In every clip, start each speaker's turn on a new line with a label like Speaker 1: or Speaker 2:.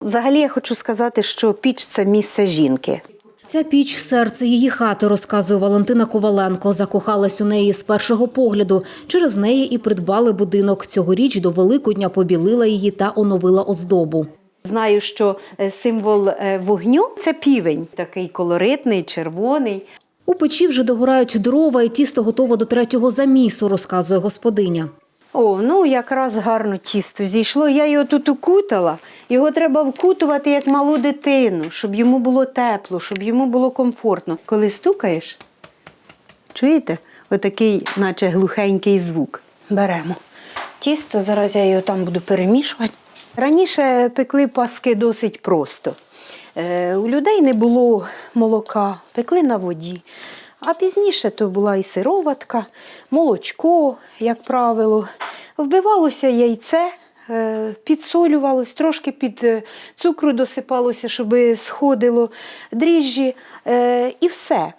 Speaker 1: Взагалі я хочу сказати, що піч це місце жінки.
Speaker 2: Ця піч серце її хати, розказує Валентина Коваленко. Закохалась у неї з першого погляду. Через неї і придбали будинок. Цьогоріч до Великодня побілила її та оновила оздобу.
Speaker 1: Знаю, що е, символ е, вогню це півень, такий колоритний, червоний.
Speaker 2: У печі вже догорають дрова, і тісто готово до третього замісу, розказує господиня.
Speaker 1: О, ну якраз гарно тісто зійшло. Я його тут укутала. Його треба вкутувати як малу дитину, щоб йому було тепло, щоб йому було комфортно. Коли стукаєш, чуєте? Отакий, наче глухенький звук. Беремо тісто, зараз я його там буду перемішувати. Раніше пекли паски досить просто. Е, у людей не було молока, пекли на воді. А пізніше то була і сироватка, молочко, як правило. Вбивалося яйце, е, підсолювалось, трошки під е, цукру досипалося, щоб сходило, дріжджі е, і все.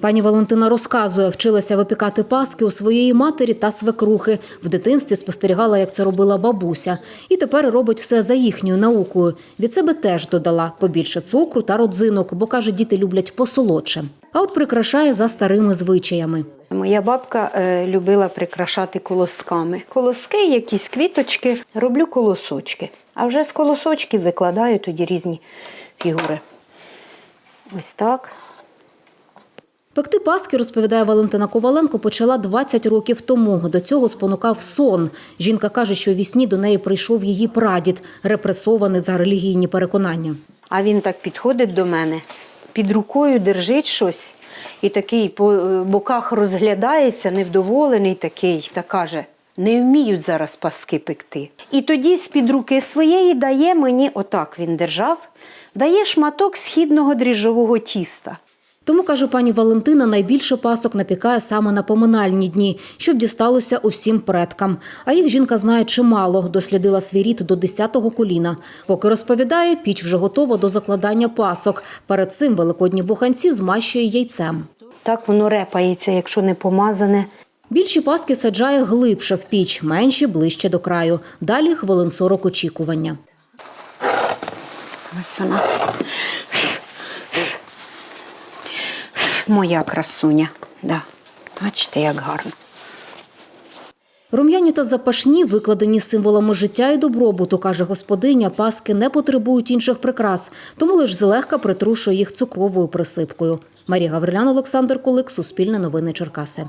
Speaker 2: Пані Валентина розказує, вчилася випікати паски у своєї матері та свекрухи. В дитинстві спостерігала, як це робила бабуся. І тепер робить все за їхньою наукою. Від себе теж додала побільше цукру та родзинок, бо каже, діти люблять посолодше. А от прикрашає за старими звичаями.
Speaker 1: Моя бабка е, любила прикрашати колосками. Колоски, якісь квіточки, роблю колосочки. А вже з колосочків викладаю тоді різні фігури. Ось так.
Speaker 2: Пекти паски, розповідає Валентина Коваленко, почала 20 років тому. До цього спонукав сон. Жінка каже, що вісні до неї прийшов її прадід, репресований за релігійні переконання.
Speaker 1: А він так підходить до мене, під рукою держить щось і такий по е, боках розглядається, невдоволений такий, та каже: не вміють зараз паски пекти. І тоді з-під руки своєї дає мені, отак він держав, дає шматок східного дріжджового тіста.
Speaker 2: Тому, каже пані Валентина, найбільше пасок напікає саме на поминальні дні, щоб дісталося усім предкам. А їх жінка знає чимало, дослідила свій рід до 10-го коліна. Поки розповідає, піч вже готова до закладання пасок. Перед цим великодні буханці змащує яйцем.
Speaker 1: Так воно репається, якщо не помазане.
Speaker 2: Більші паски саджає глибше в піч, менші ближче до краю. Далі хвилин 40 очікування.
Speaker 1: Ось вона. Моя красуня. Да. Бачите, як гарно.
Speaker 2: Рум'яні та запашні, викладені символами життя і добробуту, каже господиня, паски не потребують інших прикрас, тому лише злегка притрушує їх цукровою присипкою. Марія Гаврилян, Олександр Кулик, Суспільне новини Черкаси.